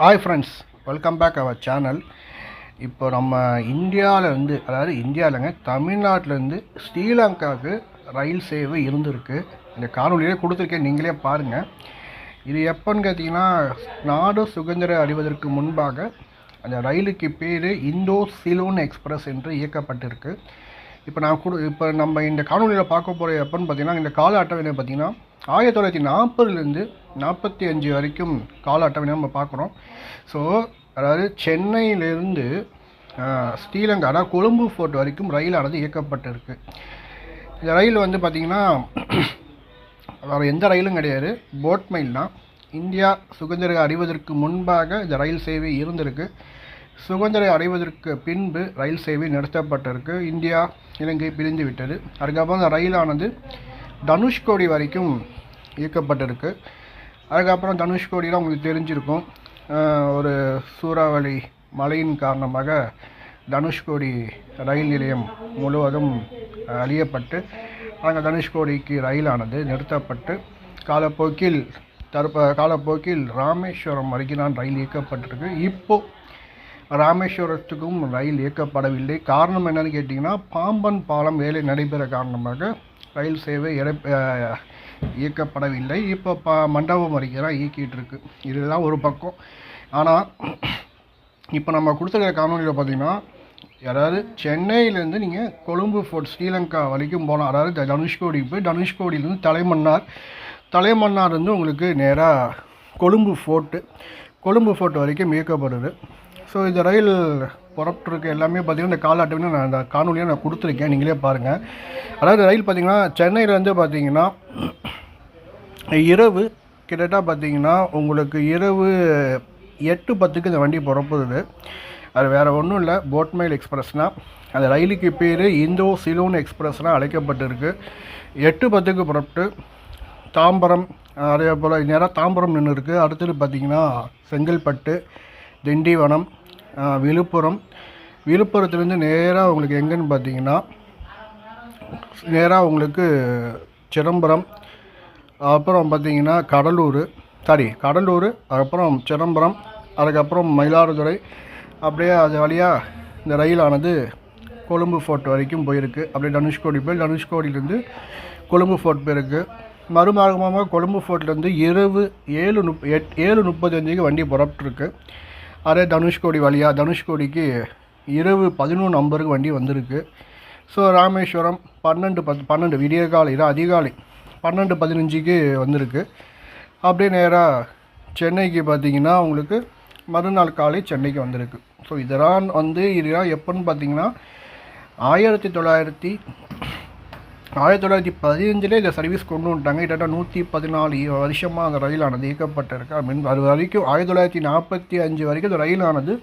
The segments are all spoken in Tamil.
Hi friends welcome back our channel இப்போ நம்ம இந்தியாவிலேருந்து அதாவது இந்தியாவிலங்க தமிழ்நாட்டிலேருந்து ஸ்ரீலங்காவுக்கு ரயில் சேவை இருந்திருக்கு. இந்த காணொலியிலே கொடுத்துருக்கேன் நீங்களே பாருங்கள் இது எப்போன்னு கேட்டிங்கன்னா நாடு சுதந்திரம் அடைவதற்கு முன்பாக அந்த ரயிலுக்கு பேர் இந்தோ சிலோன் எக்ஸ்பிரஸ் என்று இயக்கப்பட்டிருக்கு. இப்போ நான் கொடு இப்போ நம்ம இந்த காணொலியில் பார்க்க போகிற எப்போன்னு பார்த்தீங்கன்னா இந்த கால அட்டவணை பார்த்தீங்கன்னா ஆயிரத்தி தொள்ளாயிரத்தி நாற்பதுலேருந்து நாற்பத்தி அஞ்சு வரைக்கும் கால அட்டவணை நம்ம பார்க்குறோம். ஸோ அதாவது சென்னையிலேருந்து ஸ்ரீலங்கா அதாவது கொழும்பு ஃபோர்ட் வரைக்கும் ரயிலானது இயக்கப்பட்டிருக்கு. இந்த ரயில் வந்து பார்த்திங்கன்னா வேறு எந்த ரயிலும் கிடையாது. போட் மெயில் தான் இந்தியா சுதந்திரம் அறிவதற்கு முன்பாக இந்த ரயில் சேவை இருந்திருக்கு. சுதந்திரம் அடைவதற்கு பின்பு ரயில் சேவை நிறுத்தப்பட்டிருக்கு இந்தியா இலங்கை பிரிந்து விட்டது அதுக்கப்புறம் அந்த ரயிலானது தனுஷ்கோடி வரைக்கும் இயக்கப்பட்டிருக்கு. அதுக்கப்புறம் தனுஷ்கோடியில் உங்களுக்கு தெரிஞ்சிருக்கும். ஒரு சூறாவளி மழையின் காரணமாக தனுஷ்கோடி ரயில் நிலையம் முழுவதும் அழியப்பட்டு அங்கே தனுஷ்கோடிக்கு ரயிலானது நிறுத்தப்பட்டு காலப்போக்கில் தற்ப காலப்போக்கில் ராமேஸ்வரம் வரைக்கும் தான் ரயில் இயக்கப்பட்டிருக்கு. இப்போது ராமேஸ்வரத்துக்கும் ரயில் இயக்கப்படவில்லை. காரணம் என்னென்னு கேட்டிங்கன்னா பாம்பன் பாலம் வேலை நடைபெற காரணமாக ரயில் சேவை இயக்கப்படவில்லை. இப்போ ப மண்டபம் வரைக்கும் தான் இயக்கிட்டு இதுதான் ஒரு பக்கம். ஆனால் இப்போ நம்ம கொடுத்துருக்க காணொலியில் பார்த்தீங்கன்னா அதாவது சென்னையிலேருந்து நீங்கள் கொழும்பு ஃபோர்ட் ஸ்ரீலங்கா வரைக்கும் போகலாம் அதாவது தனுஷ்கோடி தனுஷ்கோடிக்கு போய் தனுஷ்கோடியிலேருந்து தலைமன்னார் தலைமன்னார் வந்து உங்களுக்கு நேராக கொழும்பு ஃபோர்ட்டு கொழும்பு ஃபோர்ட் வரைக்கும் இயக்கப்படுது. ஸோ இந்த ரயில் புறப்பட்டுருக்க எல்லாமே பார்த்தீங்கன்னா இந்த கால அட்டவணை நான் இந்த காணொலியை நான் கொடுத்துருக்கேன். நீங்களே பாருங்கள் அதாவது ரயில் பார்த்தீங்கன்னா சென்னையிலேருந்து பார்த்தீங்கன்னா இரவு கிட்டத்தட்ட பார்த்தீங்கன்னா உங்களுக்கு இரவு எட்டு பத்துக்கு இந்த வண்டி புறப்படுது. அது வேறு ஒன்றும் இல்லை. போட்மெயில் எக்ஸ்பிரஸ்னால் அந்த ரயிலுக்கு பேர் இந்தோ சிலோன் எக்ஸ்பிரஸ்னால் அழைக்கப்பட்டிருக்கு. எட்டு பத்துக்கு புறப்பட்டு தாம்பரம் அதே போல் நேராக தாம்பரம் நின்று இருக்குது அடுத்தது பார்த்தீங்கன்னா செங்கல்பட்டு திண்டிவனம் விழுப்புரம். விழுப்புரத்துலேருந்து நேராக உங்களுக்கு எங்கேன்னு பார்த்தீங்கன்னா நேராக உங்களுக்கு சிதம்பரம் அப்புறம் பார்த்தீங்கன்னா கடலூர் சாரி கடலூர் அதுக்கப்புறம் சிதம்பரம் அதுக்கப்புறம் மயிலாடுதுறை அப்படியே அது வழியாக இந்த ரயிலானது கொழும்பு ஃபோர்ட் வரைக்கும் போயிருக்கு. அப்படியே தனுஷ்கோடி போய் தனுஷ்கோடியிலேருந்து கொழும்பு ஃபோர்ட் போயிருக்கு. மறுமார்க்கமாக கொழும்பு ஃபோர்ட்லேருந்து இரவு ஏழு முப் எட் ஏழு முப்பத்தஞ்சுக்கு வண்டி புறப்பட்டுருக்கு. அதே தனுஷ்கோடி வழியாக தனுஷ்கோடிக்கு இரவு பதினொன்று நம்பருக்கு வண்டி வந்திருக்கு. ஸோ ராமேஸ்வரம் பன்னெண்டு பத் பன்னெண்டு விடிய காலை இது அதிகாலை பன்னெண்டு பதினஞ்சுக்கு வந்திருக்கு. அப்படியே நேராக சென்னைக்கு பார்த்தீங்கன்னா உங்களுக்கு மறுநாள் காலை சென்னைக்கு வந்திருக்கு. ஸோ இதெல்லாம் வந்து இதெல்லாம் எப்போன்னு பார்த்தீங்கன்னா ஆயிரத்தி தொள்ளாயிரத்தி ஆயிரத்தி தொள்ளாயிரத்தி பதினஞ்சிலே இந்த சர்வீஸ் கொண்டு வந்துட்டாங்க கிட்டத்தட்ட நூற்றி பதினாலு வருஷமாக அந்த ரயிலானது இயக்கப்பட்டிருக்கு. I அது வரைக்கும் ஆயிரத்தி தொள்ளாயிரத்தி நாற்பத்தி அஞ்சு வரைக்கும் இந்த ரயிலானது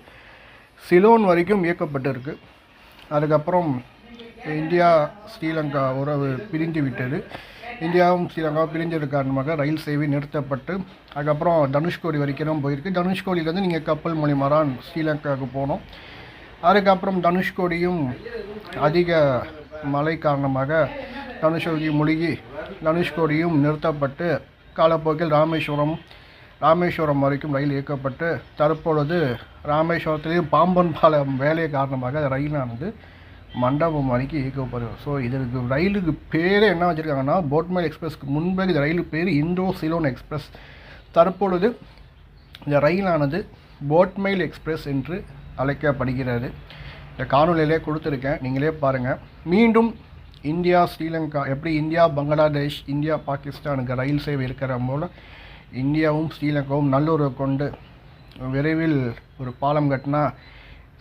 சிலோன் வரைக்கும் இயக்கப்பட்டிருக்கு. அதுக்கப்புறம் இந்தியா ஸ்ரீலங்கா உறவு பிரிந்து விட்டது இந்தியாவும் ஸ்ரீலங்காவும் பிரிஞ்சது காரணமாக ரயில் சேவை நிறுத்தப்பட்டு அதுக்கப்புறம் தனுஷ்கோடி வரைக்கும் போயிருக்கு. தனுஷ்கோடியிலேருந்து நீங்கள் கப்பல் மூலியமா ஸ்ரீலங்காவுக்கு போனோம். அதுக்கப்புறம் தனுஷ்கோடியும் அதிக மழை காரணமாக தனுஷ்கோடி மூழ்கி தனுஷ்கோடியும் நிறுத்தப்பட்டு காலப்போக்கில் ராமேஸ்வரம் ராமேஸ்வரம் வரைக்கும் ரயில் இயக்கப்பட்டு தற்பொழுது ராமேஸ்வரத்திலேயும் பாம்பன் பாலம் வேலை காரணமாக ரயிலானது மண்டபம் வரைக்கும் இயக்கப்படுது ஸோ இதற்கு ரயிலுக்கு பேர் என்ன வச்சுருக்காங்கன்னா போட்மேல் எக்ஸ்பிரஸ்க்கு முன்பே இந்த ரயிலுக்கு பேர் இண்டோ சிலோன் எக்ஸ்பிரஸ் தற்பொழுது இந்த ரயிலானது போட்மெயில் எக்ஸ்பிரஸ் என்று அழைக்கப்படுகிறது. இந்த காணொலியிலே கொடுத்துருக்கேன் நீங்களே பாருங்கள் மீண்டும் இந்தியா ஸ்ரீலங்கா எப்படி இந்தியா பங்களாதேஷ் இந்தியா பாகிஸ்தானுக்கு ரயில் சேவை இருக்கிற போல் இந்தியாவும் ஸ்ரீலங்காவும் நல்லுறவு கொண்டு விரைவில் ஒரு பாலம் கட்டினா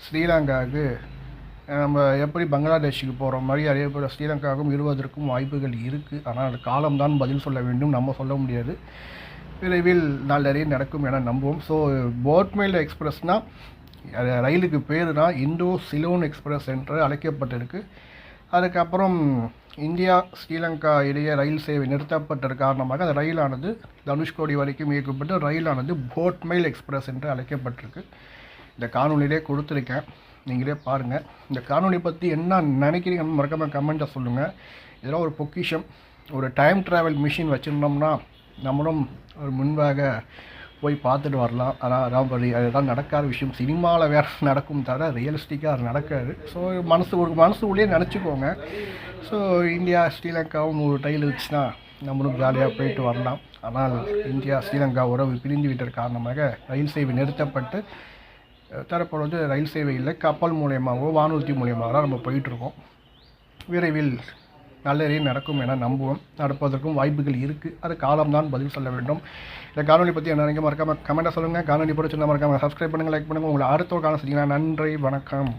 ஸ்ரீலங்காவுக்கு நம்ம எப்படி பங்களாதேஷுக்கு போகிற மாதிரி அதே போல் ஸ்ரீலங்காவுக்கும் இருவதற்கும் வாய்ப்புகள் இருக்குது ஆனால் அது காலம்தான் பதில் சொல்ல வேண்டும் நம்ம சொல்ல முடியாது. விரைவில் நாளடைய நடக்கும் என நம்புவோம். ஸோ போட்மெயில் எக்ஸ்பிரஸ்னால் ரயிலுக்கு பேர் தான் இந்தோ சிலோன் எக்ஸ்பிரஸ் என்று அழைக்கப்பட்டிருக்கு. அதுக்கப்புறம் இந்தியா ஸ்ரீலங்கா இடையே ரயில் சேவை நிறுத்தப்பட்ட காரணமாக அந்த ரயிலானது தனுஷ்கோடி வரைக்கும் இயக்கப்பட்டு ரயிலானது போட்மெயில் எக்ஸ்பிரஸ் என்று அழைக்கப்பட்டிருக்கு. இந்த காணொலியிலே கொடுத்துருக்கேன். நீங்களே பாருங்கள் இந்த காணொலி பற்றி என்ன நினைக்கிறீங்கன்னு மறக்காமல் கமெண்ட்டை சொல்லுங்கள் இதெல்லாம் ஒரு பொக்கிஷம். ஒரு டைம் ட்ராவல் மிஷின் வச்சுருந்தோம்னா நம்மளும் ஒரு முன்பாக போய் பார்த்துட்டு வரலாம். ஆனால் அதான் அதுதான் நடக்காத விஷயம். சினிமாவில் வேறு நடக்கும் தவிர ரியலிஸ்டிக்காக அது நடக்காது. ஸோ மனசு ஒரு மனசு உள்ளே நினச்சிக்கோங்க. ஸோ இந்தியா ஸ்ரீலங்காவும் ஒரு டைல் இருந்துச்சுன்னா நம்மளும் ஜாலியாக போயிட்டு வரலாம். ஆனால் இந்தியா ஸ்ரீலங்கா உறவு பிரிந்து விட்டது காரணமாக ரயில் சேவை நிறுத்தப்பட்டு அஹ், தரப்படுவது ரயில் சேவை இல்லை. கப்பல் மூலியமாகவோ வானூர்தி மூலயமாக தான் நம்ம போயிட்டுருக்கோம் விரைவில் நல்லதே நடக்கும் என நம்புவோம். நடப்பதற்கும் வாய்ப்புகள் இருக்குது அது காலம்தான் பதில் சொல்ல வேண்டும். இந்த காணொலி பற்றி என்ன நினைக்க மறக்காம கமெண்ட்டாக சொல்லுங்கள் காணொலி பிடிச்சிருந்தா மறக்காமல் சப்ஸ்கிரைப் பண்ணுங்கள் லைக் பண்ணுங்கள் உங்களை அடுத்த காலம் செஞ்சீங்கன்னா நன்றி வணக்கம்.